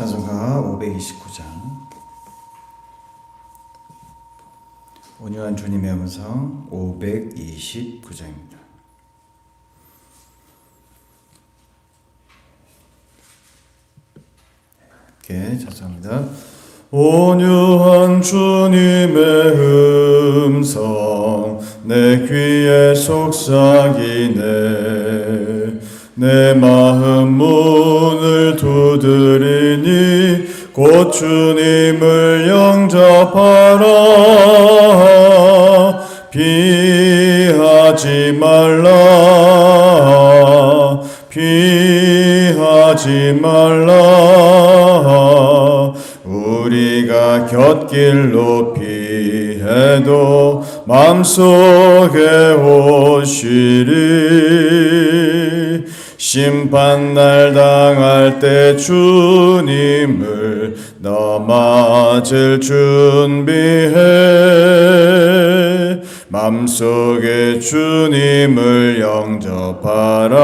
찬송가 529장 온유한 주님의 음성 529장입니다. 함께 찬송합니다. 온유한 주님의 음성 내 귀에 속삭이네 내 마음 문을 두드리니 곧 주님을 영접하라. 피하지 말라. 피하지 말라. 우리가 곁길로 피해도 맘속에 오시리 심판날 당할 때 주님을 넘어질 준비해. 맘속에 주님을 영접하라.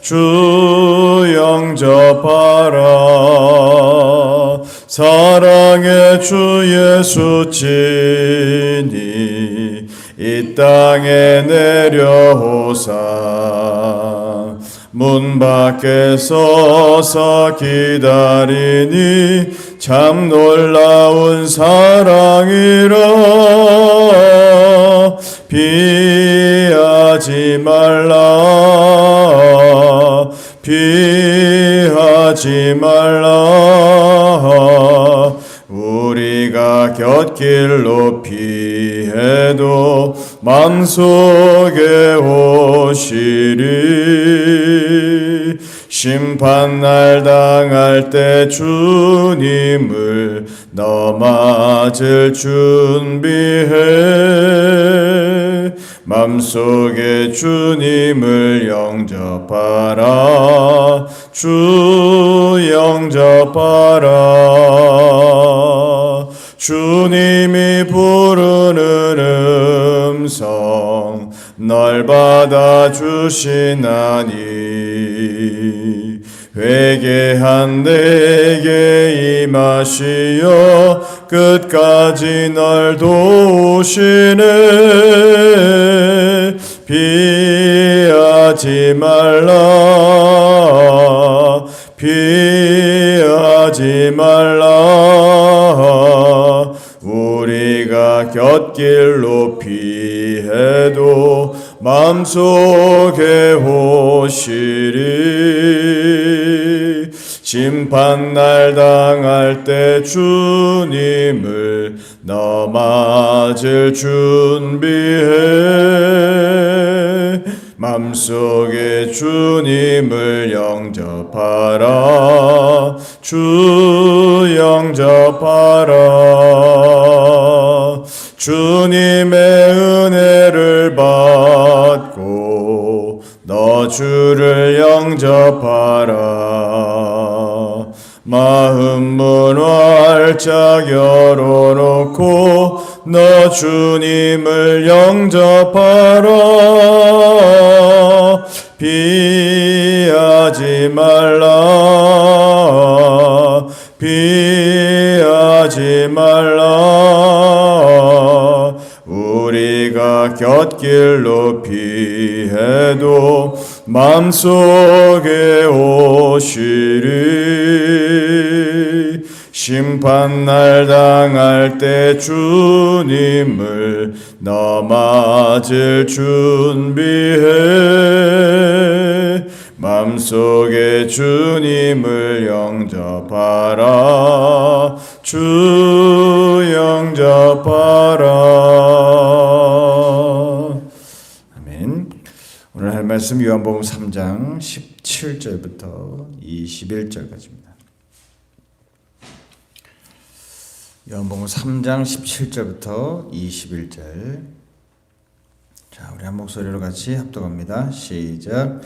주 영접하라. 사랑의 주 예수 친히 이 땅에 내려오사 문 밖에 서서 기다리니 참 놀라운 사랑이라. 피하지 말라. 피하지 말라 곁길로 피해도 맘속에 오시리. 심판 날 당할 때 주님을 넘어질 준비해. 맘속에 주님을 영접하라. 주 영접하라 주시나니 회개한 내게 임하시어 끝까지 널 도우시네. 피하지 말라. 피하지 말라. 우리가 곁길로 피해도 맘속에 오시리. 심판날 당할 때 주님을 넘어질 준비해. 맘속에 주님을 영접하라. 주 영접하라. 주님의 주를 영접하라. 마음 문 활짝 열어놓고 너 주님을 영접하라. 피하지 말라. 피하지 말라 곁길로 피해도 맘속에 오시리. 심판날 당할 때 주님을 넘어질 준비해. 맘속에 주님을 영접하라. 주 말씀 요한복음 3장 17절부터 21절까지입니다 요한복음 3장 17절부터 21절. 자, 우리 한 목소리로 같이 합독합니다. 시작.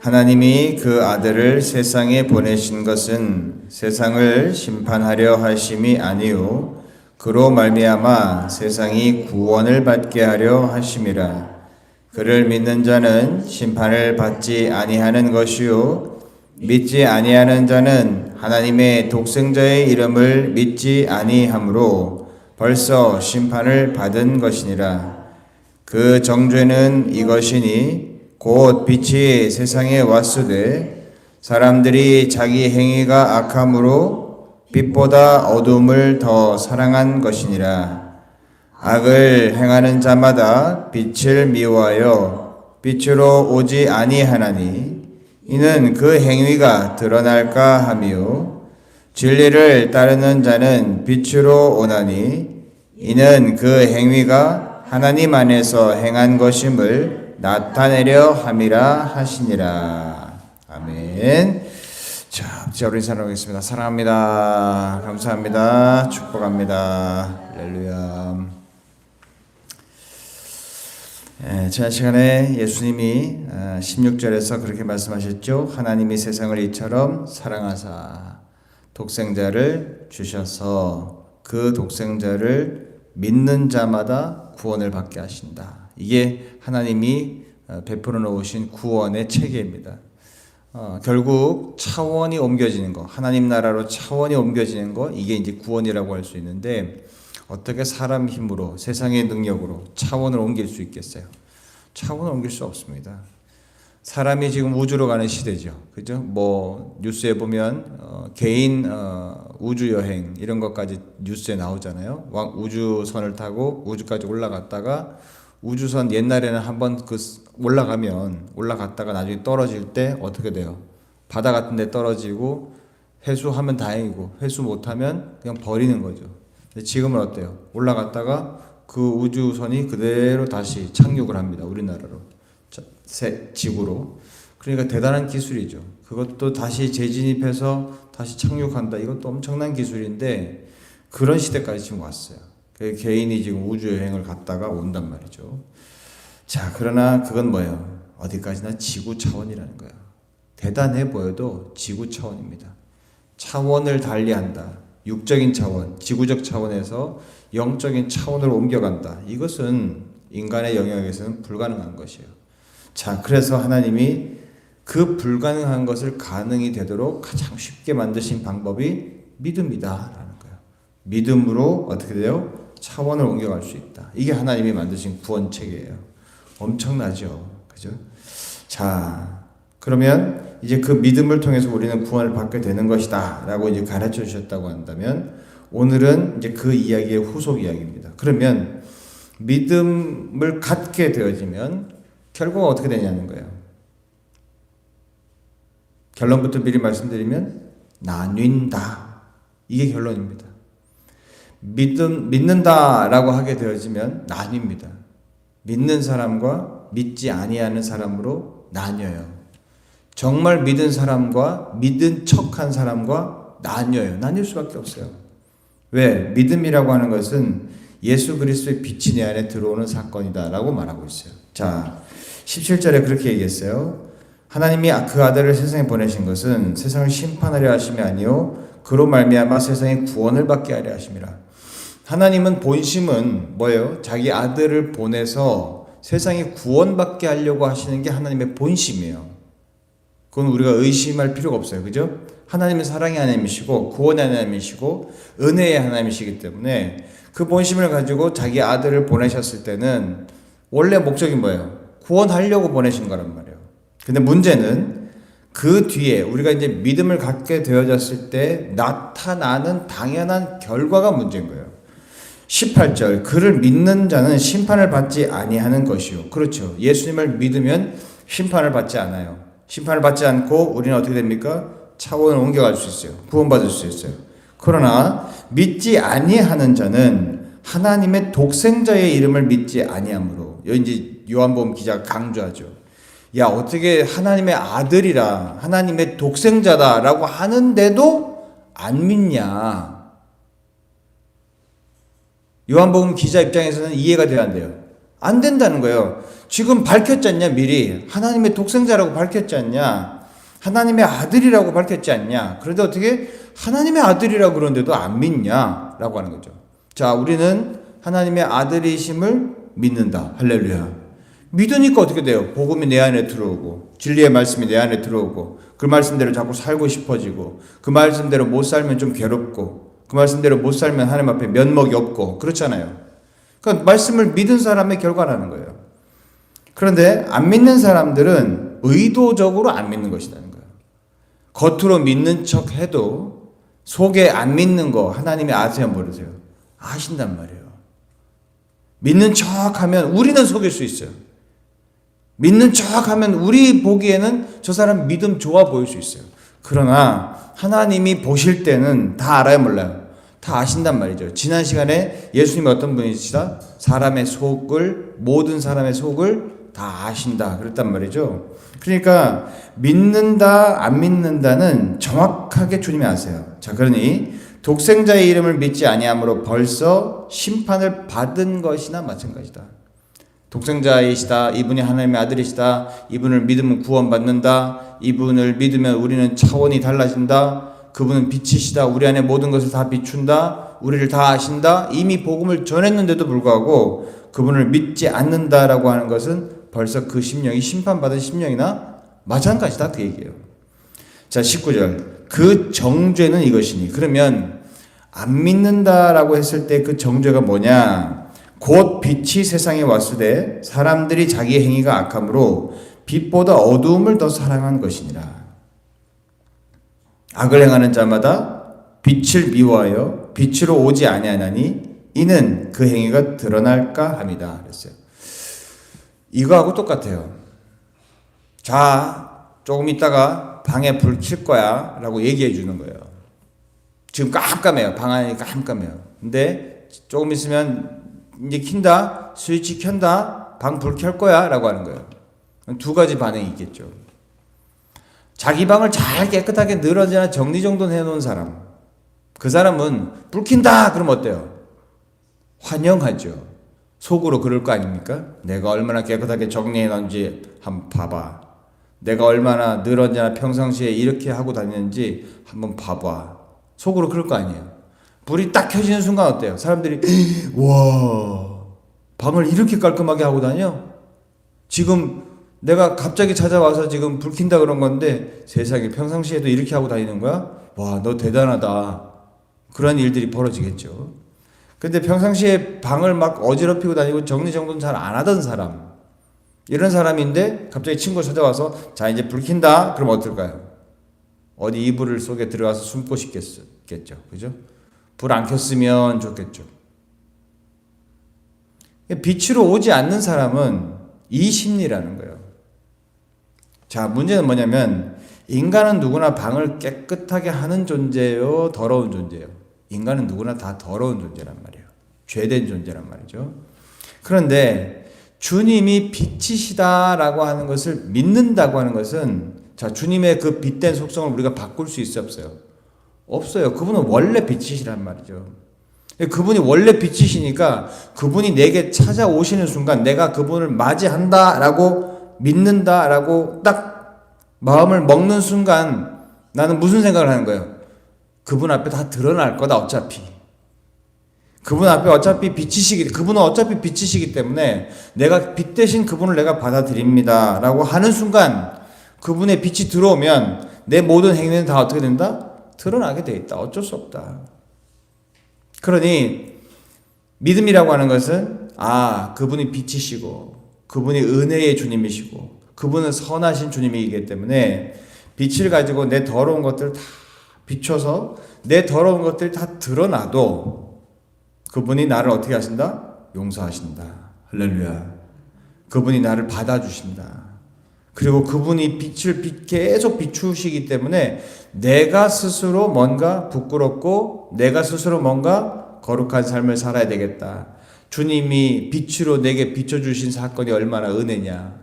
하나님이 그 아들을 세상에 보내신 것은 세상을 심판하려 하심이 아니요 그로 말미암아 세상이 구원을 받게 하려 하심이라. 그를 믿는 자는 심판을 받지 아니하는 것이요 믿지 아니하는 자는 하나님의 독생자의 이름을 믿지 아니하므로 벌써 심판을 받은 것이니라. 그 정죄는 이것이니 곧 빛이 세상에 왔으되 사람들이 자기 행위가 악함으로 빛보다 어둠을 더 사랑한 것이니라. 악을 행하는 자마다 빛을 미워하여 빛으로 오지 아니하나니 이는 그 행위가 드러날까 하며 진리를 따르는 자는 빛으로 오나니 이는 그 행위가 하나님 안에서 행한 것임을 나타내려 함이라 하시니라. 아멘. 자, 자 우리 사랑하겠습니다. 사랑합니다. 감사합니다. 축복합니다. 할렐루야. 예, 지난 시간에 예수님이 16절에서 그렇게 말씀하셨죠. 하나님이 세상을 이처럼 사랑하사 독생자를 주셔서 그 독생자를 믿는 자마다 구원을 받게 하신다. 이게 하나님이 어, 베풀어 놓으신 구원의 체계입니다. 어, 결국 차원이 옮겨지는 거, 하나님 나라로 차원이 옮겨지는 거, 이게 이제 구원이라고 할 수 있는데, 어떻게 사람 힘으로, 세상의 능력으로 차원을 옮길 수 있겠어요? 차원을 옮길 수 없습니다. 사람이 지금 우주로 가는 시대죠. 그죠? 뭐, 뉴스에 보면, 어, 개인, 어, 우주 여행, 이런 것까지 뉴스에 나오잖아요. 왕, 우주선을 타고 우주까지 올라갔다가, 우주선 옛날에는 한번 그 올라가면 올라갔다가 나중에 떨어질 때 어떻게 돼요? 바다 같은 데 떨어지고 회수하면 다행이고 회수 못하면 그냥 버리는 거죠. 지금은 어때요? 올라갔다가 그 우주선이 그대로 다시 착륙을 합니다. 우리나라로. 새 지구로. 그러니까 대단한 기술이죠. 그것도 다시 재진입해서 다시 착륙한다. 이것도 엄청난 기술인데 그런 시대까지 지금 왔어요. 그 개인이 지금 우주 여행을 갔다가 온단 말이죠. 자, 그러나 그건 뭐예요? 어디까지나 지구 차원이라는 거예요. 대단해 보여도 지구 차원입니다. 차원을 달리한다. 육적인 차원, 지구적 차원에서 영적인 차원으로 옮겨간다. 이것은 인간의 영역에서는 불가능한 것이에요. 자, 그래서 하나님이 그 불가능한 것을 가능이 되도록 가장 쉽게 만드신 방법이 믿음이다 라는 거예요. 믿음으로 어떻게 돼요? 차원을 옮겨갈 수 있다. 이게 하나님이 만드신 구원 체계예요. 엄청나죠. 그죠? 자, 그러면 이제 그 믿음을 통해서 우리는 구원을 받게 되는 것이다. 라고 이제 가르쳐 주셨다고 한다면 오늘은 이제 그 이야기의 후속 이야기입니다. 그러면 믿음을 갖게 되어지면 결국 어떻게 되냐는 거예요. 결론부터 미리 말씀드리면 나뉜다. 이게 결론입니다. 믿음, 믿는다라고 하게 되어지면 나뉩니다. 믿는 사람과 믿지 아니하는 사람으로 나뉘어요. 정말 믿은 사람과 믿은 척한 사람과 나뉘어요. 나뉠 수밖에 없어요. 왜? 믿음이라고 하는 것은 예수 그리스도의 빛이 내 안에 들어오는 사건이다라고 말하고 있어요. 자, 17절에 그렇게 얘기했어요. 하나님이 그 아들을 세상에 보내신 것은 세상을 심판하려 하심이 아니요 그로 말미암아 세상에 구원을 받게 하려 하심이라. 하나님은 본심은 뭐예요? 자기 아들을 보내서 세상에 구원받게 하려고 하시는 게 하나님의 본심이에요. 그건 우리가 의심할 필요가 없어요. 그죠? 하나님은 사랑의 하나님이시고 구원의 하나님이시고 은혜의 하나님이시기 때문에 그 본심을 가지고 자기 아들을 보내셨을 때는 원래 목적이 뭐예요? 구원하려고 보내신 거란 말이에요. 근데 문제는 그 뒤에 우리가 이제 믿음을 갖게 되어졌을 때 나타나는 당연한 결과가 문제인 거예요. 18절 그를 믿는 자는 심판을 받지 아니하는 것이요. 그렇죠. 예수님을 믿으면 심판을 받지 않아요. 심판을 받지 않고 우리는 어떻게 됩니까? 차원을 옮겨갈 수 있어요. 구원받을 수 있어요. 그러나 믿지 아니하는 자는 하나님의 독생자의 이름을 믿지 아니하므로 여기 요한복음 기자가 강조하죠. 야 어떻게 하나님의 아들이라 하나님의 독생자다라고 하는데도 안 믿냐? 요한복음 기자 입장에서는 이해가 돼야 안 돼요. 안 된다는 거예요. 지금 밝혔지 않냐, 미리. 하나님의 독생자라고 밝혔지 않냐. 하나님의 아들이라고 밝혔지 않냐. 그런데 어떻게 하나님의 아들이라고 그러는데도 안 믿냐? 라고 하는 거죠. 자, 우리는 하나님의 아들이심을 믿는다. 할렐루야. 믿으니까 어떻게 돼요? 복음이 내 안에 들어오고 진리의 말씀이 내 안에 들어오고 그 말씀대로 자꾸 살고 싶어지고 그 말씀대로 못 살면 좀 괴롭고 그 말씀대로 못 살면 하나님 앞에 면목이 없고 그렇잖아요. 그러니까 말씀을 믿은 사람의 결과라는 거예요. 그런데 안 믿는 사람들은 의도적으로 안 믿는 것이라는 거예요. 겉으로 믿는 척 해도 속에 안 믿는 거 하나님이 아세요 모르세요? 아신단 말이에요. 믿는 척 하면 우리는 속일 수 있어요. 믿는 척 하면 우리 보기에는 저 사람 믿음 좋아 보일 수 있어요. 그러나 하나님이 보실 때는 다 알아요, 몰라요? 다 아신단 말이죠. 지난 시간에 예수님이 어떤 분이시다? 사람의 속을, 모든 사람의 속을 다 아신다. 그랬단 말이죠. 그러니까 믿는다, 안 믿는다는 정확하게 주님이 아세요. 자, 그러니 독생자의 이름을 믿지 아니함으로 벌써 심판을 받은 것이나 마찬가지다. 독생자이시다. 이분이 하나님의 아들이시다. 이분을 믿으면 구원받는다. 이분을 믿으면 우리는 차원이 달라진다. 그분은 빛이시다. 우리 안에 모든 것을 다 비춘다. 우리를 다 아신다. 이미 복음을 전했는데도 불구하고 그분을 믿지 않는다라고 하는 것은 벌써 그 심령이 심판받은 심령이나 마찬가지다. 그 얘기예요. 자, 19절. 그 정죄는 이것이니. 그러면 안 믿는다라고 했을 때 그 정죄가 뭐냐? 곧 빛이 세상에 왔으되 사람들이 자기의 행위가 악함으로 빛보다 어두움을 더 사랑한 것이니라. 악을 행하는 자마다 빛을 미워하여 빛으로 오지 아니하나니 이는 그 행위가 드러날까 함이다. 그랬어요. 이거하고 똑같아요. 자, 조금 있다가 방에 불 킬 거야 라고 얘기해 주는 거예요. 지금 깜깜해요. 방 안이 깜깜해요. 근데 조금 있으면 이제 킨다, 스위치 켠다, 방 불 켤 거야 라고 하는 거예요. 두 가지 반응이 있겠죠. 자기 방을 잘 깨끗하게 늘어지나 정리정돈 해놓은 사람. 그 사람은 불 킨다! 그럼 어때요? 환영하죠. 속으로 그럴 거 아닙니까? 내가 얼마나 깨끗하게 정리해 놨는지 한번 봐봐. 내가 얼마나 늘어지나 평상시에 이렇게 하고 다니는지 한번 봐봐. 속으로 그럴 거 아니에요. 불이 딱 켜지는 순간 어때요? 사람들이 와 방을 이렇게 깔끔하게 하고 다녀? 지금 내가 갑자기 찾아와서 지금 불 킨다 그런 건데 세상에 평상시에도 이렇게 하고 다니는 거야? 와 너 대단하다. 그런 일들이 벌어지겠죠. 근데 평상시에 방을 막 어지럽히고 다니고 정리정돈 잘 안 하던 사람 이런 사람인데 갑자기 친구가 찾아와서 자 이제 불 킨다 그럼 어떨까요? 어디 이불을 속에 들어가서 숨고 싶겠죠. 그죠? 불 안 켰으면 좋겠죠. 빛으로 오지 않는 사람은 이 심리라는 거예요. 자, 문제는 뭐냐면 인간은 누구나 방을 깨끗하게 하는 존재요, 더러운 존재요. 인간은 누구나 다 더러운 존재란 말이에요. 죄된 존재란 말이죠. 그런데 주님이 빛이시다라고 하는 것을 믿는다고 하는 것은 자, 주님의 그 빛된 속성을 우리가 바꿀 수 있어 없어요? 없어요. 그분은 원래 빛이시란 말이죠. 그분이 원래 빛이시니까 그분이 내게 찾아오시는 순간 내가 그분을 맞이한다라고 믿는다라고 딱 마음을 먹는 순간 나는 무슨 생각을 하는 거예요? 그분 앞에 다 드러날 거다 어차피. 그분 앞에 어차피 빛이시기 그분은 어차피 빛이시기 때문에 내가 빛 대신 그분을 내가 받아들입니다 라고 하는 순간 그분의 빛이 들어오면 내 모든 행위는 다 어떻게 된다? 드러나게 돼 있다. 어쩔 수 없다. 그러니 믿음이라고 하는 것은 아 그분이 빛이시고 그분이 은혜의 주님이시고 그분은 선하신 주님이기 때문에 빛을 가지고 내 더러운 것들 다 비춰서 내 더러운 것들 다 드러나도 그분이 나를 어떻게 하신다? 용서하신다. 할렐루야. 그분이 나를 받아주신다. 그리고 그분이 빛을 계속 비추시기 때문에 내가 스스로 뭔가 부끄럽고 내가 스스로 뭔가 거룩한 삶을 살아야 되겠다. 주님이 빛으로 내게 비춰주신 사건이 얼마나 은혜냐.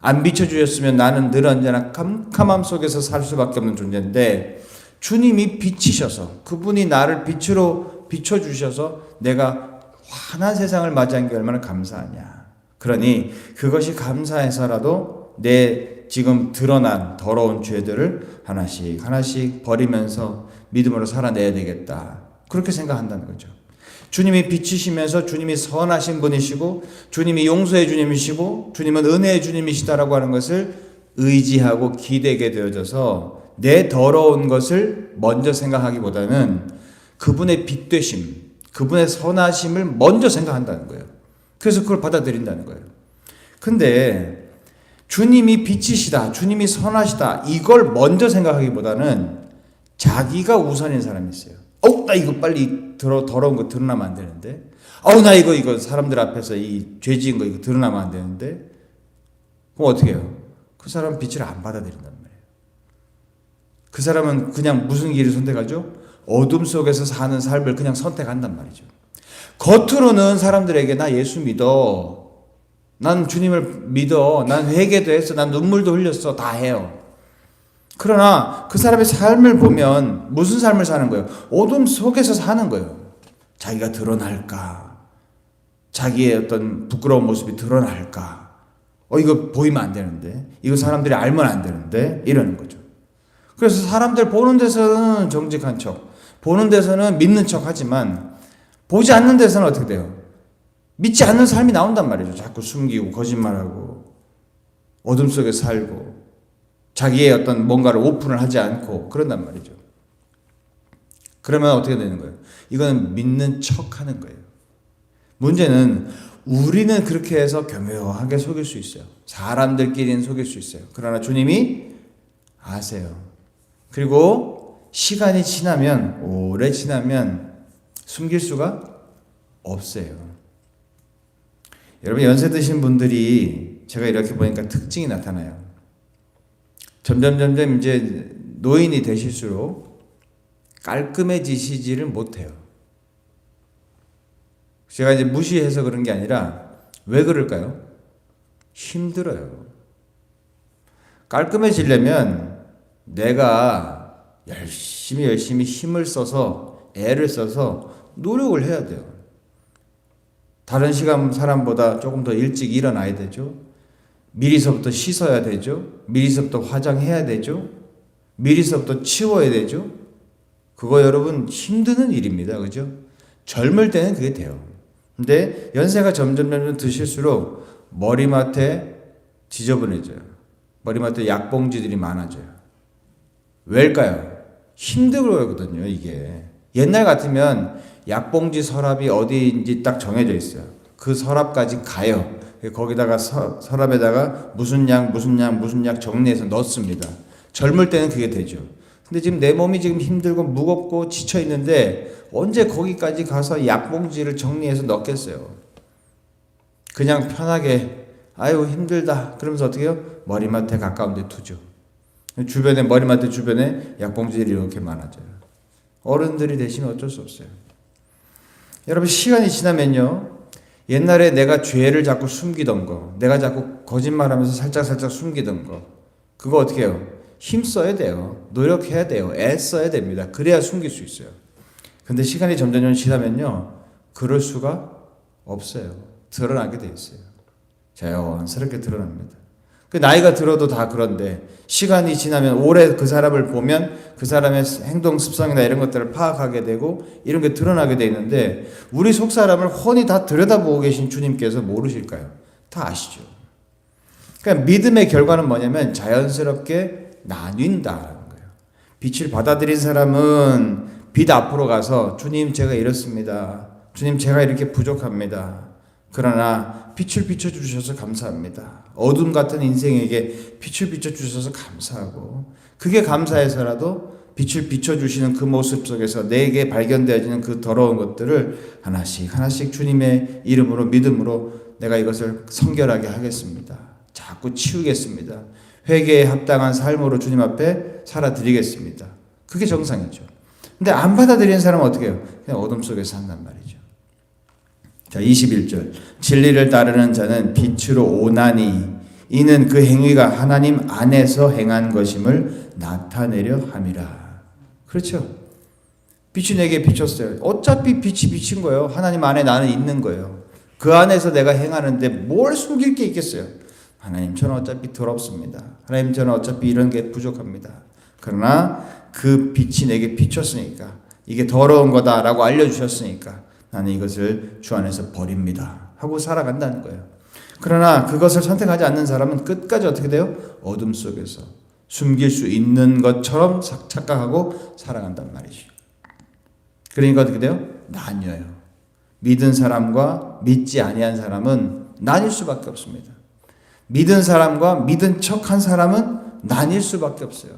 안 비춰주셨으면 나는 늘 언제나 캄캄함 속에서 살 수밖에 없는 존재인데 주님이 빛이셔서 그분이 나를 빛으로 비춰주셔서 내가 환한 세상을 맞이한 게 얼마나 감사하냐. 그러니 그것이 감사해서라도 내 지금 드러난 더러운 죄들을 하나씩 하나씩 버리면서 믿음으로 살아내야 되겠다. 그렇게 생각한다는 거죠. 주님이 빛이시면서 주님이 선하신 분이시고 주님이 용서의 주님이시고 주님은 은혜의 주님이시다라고 하는 것을 의지하고 기대게 되어져서 내 더러운 것을 먼저 생각하기보다는 그분의 빛 되심, 그분의 선하심을 먼저 생각한다는 거예요. 그래서 그걸 받아들인다는 거예요. 근데 주님이 빛이시다, 주님이 선하시다, 이걸 먼저 생각하기보다는 자기가 우선인 사람이 있어요. 어, 나 이거 빨리 들어, 더러운 거 드러나면 안 되는데. 어우, 나 이거, 이거 사람들 앞에서 이 죄 지은 거 이거 드러나면 안 되는데. 그럼 어떻게 해요? 그 사람은 빛을 안 받아들인단 말이에요. 그 사람은 그냥 무슨 길을 선택하죠? 어둠 속에서 사는 삶을 그냥 선택한단 말이죠. 겉으로는 사람들에게 나 예수 믿어. 난 주님을 믿어. 난 회개도 했어. 난 눈물도 흘렸어. 다 해요. 그러나 그 사람의 삶을 보면 무슨 삶을 사는 거예요? 어둠 속에서 사는 거예요. 자기가 드러날까? 자기의 어떤 부끄러운 모습이 드러날까? 어, 이거 보이면 안 되는데. 이거 사람들이 알면 안 되는데. 이러는 거죠. 그래서 사람들 보는 데서는 정직한 척, 보는 데서는 믿는 척 하지만, 보지 않는 데서는 어떻게 돼요? 믿지 않는 삶이 나온단 말이죠. 자꾸 숨기고, 거짓말하고, 어둠 속에 살고, 자기의 어떤 뭔가를 오픈을 하지 않고 그런단 말이죠. 그러면 어떻게 되는 거예요? 이거는 믿는 척 하는 거예요. 문제는 우리는 그렇게 해서 교묘하게 속일 수 있어요. 사람들끼리는 속일 수 있어요. 그러나 주님이 아세요. 그리고 시간이 지나면, 오래 지나면 숨길 수가 없어요. 여러분, 연세 드신 분들이 제가 이렇게 보니까 특징이 나타나요. 점점 점점 이제 노인이 되실수록 깔끔해지시지를 못해요. 제가 이제 무시해서 그런 게 아니라 왜 그럴까요? 힘들어요. 깔끔해지려면 내가 열심히 열심히 힘을 써서 애를 써서 노력을 해야 돼요. 다른 시간 사람보다 조금 더 일찍 일어나야 되죠. 미리서부터 씻어야 되죠. 미리서부터 화장해야 되죠. 미리서부터 치워야 되죠. 그거 여러분 힘드는 일입니다. 그죠? 젊을 때는 그게 돼요. 근데 연세가 점점 점점 드실수록 머리맡에 지저분해져요. 머리맡에 약봉지들이 많아져요. 왜일까요? 힘들거든요, 이게. 옛날 같으면 약봉지 서랍이 어디인지 딱 정해져 있어요. 그 서랍까지 가요. 거기다가 서, 서랍에다가 무슨 약, 무슨 약, 무슨 약 정리해서 넣습니다. 젊을 때는 그게 되죠. 근데 지금 내 몸이 지금 힘들고 무겁고 지쳐 있는데 언제 거기까지 가서 약봉지를 정리해서 넣겠어요. 그냥 편하게 아유 힘들다 그러면서 어떻게 해요? 머리맡에 가까운 데 두죠. 주변에 머리맡에 주변에 약봉지들이 이렇게 많아져요. 어른들이 되시면 어쩔 수 없어요. 여러분 시간이 지나면요. 옛날에 내가 죄를 자꾸 숨기던 거, 내가 자꾸 거짓말하면서 살짝살짝 숨기던 거, 그거 어떻게 해요? 힘 써야 돼요. 노력해야 돼요. 애 써야 됩니다. 그래야 숨길 수 있어요. 근데 시간이 점점 지나면요, 그럴 수가 없어요. 드러나게 돼 있어요. 자연스럽게 드러납니다. 그 나이가 들어도 다 그런데 시간이 지나면 오래 그 사람을 보면 그 사람의 행동 습성이나 이런 것들을 파악하게 되고 이런 게 드러나게 돼 있는데 우리 속 사람을 훤히 다 들여다보고 계신 주님께서 모르실까요? 다 아시죠. 그러니까 믿음의 결과는 뭐냐면 자연스럽게 나뉜다는 거예요. 빛을 받아들인 사람은 빛 앞으로 가서 주님 제가 이렇습니다. 주님 제가 이렇게 부족합니다. 그러나 빛을 비춰주셔서 감사합니다. 어둠 같은 인생에게 빛을 비춰주셔서 감사하고, 그게 감사해서라도 빛을 비춰주시는 그 모습 속에서 내게 발견되어지는 그 더러운 것들을 하나씩 하나씩 주님의 이름으로 믿음으로 내가 이것을 성결하게 하겠습니다. 자꾸 치우겠습니다. 회개에 합당한 삶으로 주님 앞에 살아드리겠습니다. 그게 정상이죠. 근데 안 받아들이는 사람은 어떻게 해요? 그냥 어둠 속에서 산단 말이죠. 자, 21절. 진리를 따르는 자는 빛으로 오나니 이는 그 행위가 하나님 안에서 행한 것임을 나타내려 함이라. 그렇죠? 빛이 내게 비쳤어요. 어차피 빛이 비친 거예요. 하나님 안에 나는 있는 거예요. 그 안에서 내가 행하는데 뭘 숨길 게 있겠어요? 하나님 저는 어차피 더럽습니다. 하나님 저는 어차피 이런 게 부족합니다. 그러나 그 빛이 내게 비쳤으니까 이게 더러운 거다라고 알려주셨으니까 나는 이것을 주 안에서 버립니다. 하고 살아간다는 거예요. 그러나 그것을 선택하지 않는 사람은 끝까지 어떻게 돼요? 어둠 속에서 숨길 수 있는 것처럼 착각하고 살아간단 말이죠. 그러니까 어떻게 돼요? 나뉘어요. 믿은 사람과 믿지 아니한 사람은 나뉠 수밖에 없습니다. 믿은 사람과 믿은 척한 사람은 나뉠 수밖에 없어요.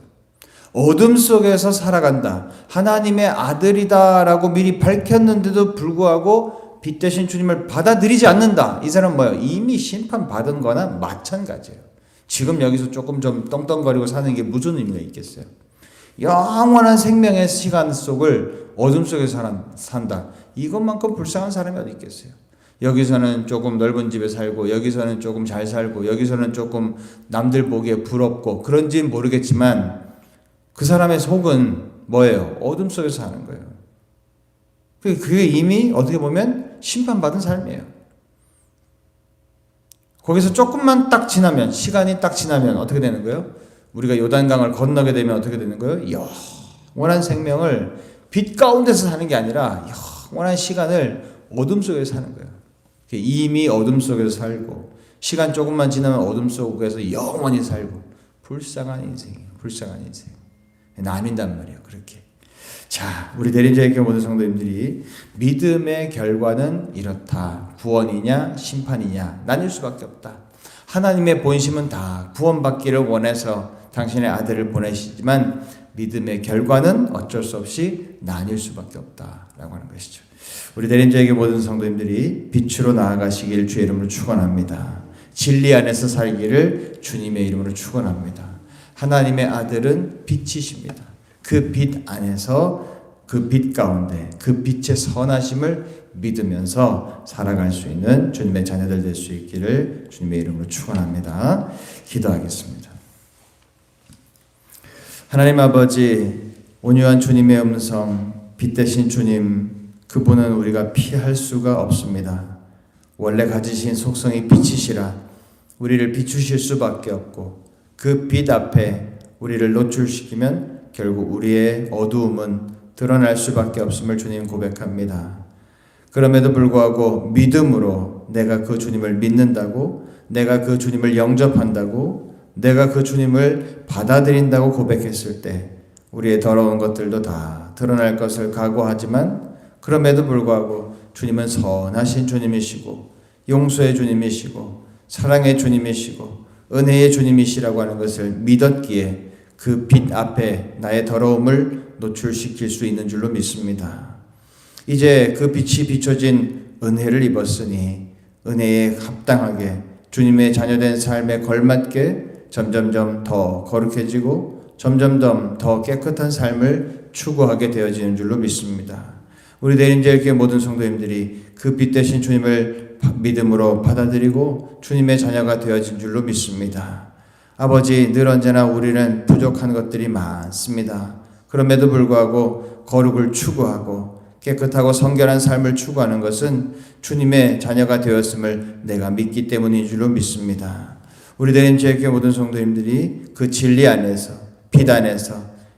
어둠 속에서 살아간다. 하나님의 아들이다라고 미리 밝혔는데도 불구하고 빛 대신 주님을 받아들이지 않는다. 이 사람은 뭐예요? 이미 심판 받은 거나 마찬가지예요. 지금 여기서 조금 좀 떵떵거리고 사는 게 무슨 의미가 있겠어요? 영원한 생명의 시간 속을 어둠 속에서 산다. 이것만큼 불쌍한 사람이 어디 있겠어요? 여기서는 조금 넓은 집에 살고 여기서는 조금 잘 살고 여기서는 조금 남들 보기에 부럽고 그런지는 모르겠지만 그 사람의 속은 뭐예요? 어둠 속에서 사는 거예요. 그게 이미 어떻게 보면 심판받은 삶이에요. 거기서 조금만 딱 지나면 시간이 딱 지나면 어떻게 되는 거예요? 우리가 요단강을 건너게 되면 어떻게 되는 거예요? 영원한 생명을 빛 가운데서 사는 게 아니라 영원한 시간을 어둠 속에서 사는 거예요. 이미 어둠 속에서 살고 시간 조금만 지나면 어둠 속에서 영원히 살고 불쌍한 인생이에요. 불쌍한 인생. 나뉜단 말이에요. 그렇게. 자, 우리 대림자의 교 모든 성도님들이 믿음의 결과는 이렇다. 구원이냐 심판이냐 나뉠 수밖에 없다. 하나님의 본심은 다 구원받기를 원해서 당신의 아들을 보내시지만 믿음의 결과는 어쩔 수 없이 나뉠 수밖에 없다라고 하는 것이죠. 우리 대림자에게 모든 성도님들이 빛으로 나아가시길 주의 이름으로 축원합니다. 진리 안에서 살기를 주님의 이름으로 축원합니다. 하나님의 아들은 빛이십니다. 그 빛 안에서 그 빛 가운데 그 빛의 선하심을 믿으면서 살아갈 수 있는 주님의 자녀들 될 수 있기를 주님의 이름으로 축원합니다. 기도하겠습니다. 하나님 아버지 온유한 주님의 음성 빛 대신 주님 그분은 우리가 피할 수가 없습니다. 원래 가지신 속성이 빛이시라 우리를 비추실 수밖에 없고 그 빛 앞에 우리를 노출시키면 결국 우리의 어두움은 드러날 수밖에 없음을 주님 고백합니다. 그럼에도 불구하고 믿음으로 내가 그 주님을 믿는다고 내가 그 주님을 영접한다고 내가 그 주님을 받아들인다고 고백했을 때 우리의 더러운 것들도 다 드러날 것을 각오하지만 그럼에도 불구하고 주님은 선하신 주님이시고 용서의 주님이시고 사랑의 주님이시고 은혜의 주님이시라고 하는 것을 믿었기에 그 빛 앞에 나의 더러움을 노출시킬 수 있는 줄로 믿습니다. 이제 그 빛이 비춰진 은혜를 입었으니 은혜에 합당하게 주님의 자녀된 삶에 걸맞게 점점점 더 거룩해지고 점점점 더 깨끗한 삶을 추구하게 되어지는 줄로 믿습니다. 우리 내림제일교회 모든 성도님들이 그 빛 대신 주님을 믿음으로 받아들이고 주님의 자녀가 되어진 줄로 믿습니다. 아버지 늘 언제나 우리는 부족한 것들이 많습니다. 그럼에도 불구하고 거룩을 추구하고 깨끗하고 성결한 삶을 추구하는 것은 주님의 자녀가 되었음을 내가 믿기 때문인 줄로 믿습니다. 우리 대인 제교 모든 성도님들이 그 진리 안에서 빛 안에서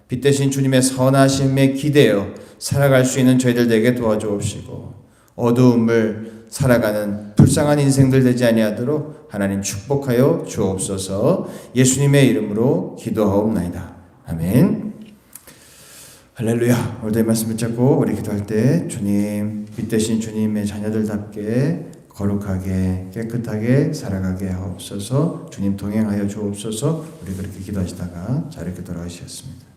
빛 대신 주님의 선하심에 기대어 살아갈 수 있는 저희들 되게 도와주옵시고 어두움을 살아가는 불쌍한 인생들 되지 아니하도록 하나님 축복하여 주옵소서 예수님의 이름으로 기도하옵나이다. 아멘. 할렐루야. 오늘도 이 말씀 붙잡고 우리 기도할 때 주님 빛 대신 주님의 자녀들답게 거룩하게 깨끗하게 살아가게 하옵소서 주님 동행하여 주옵소서 우리 그렇게 기도하시다가 자리에 돌아가셨습니다.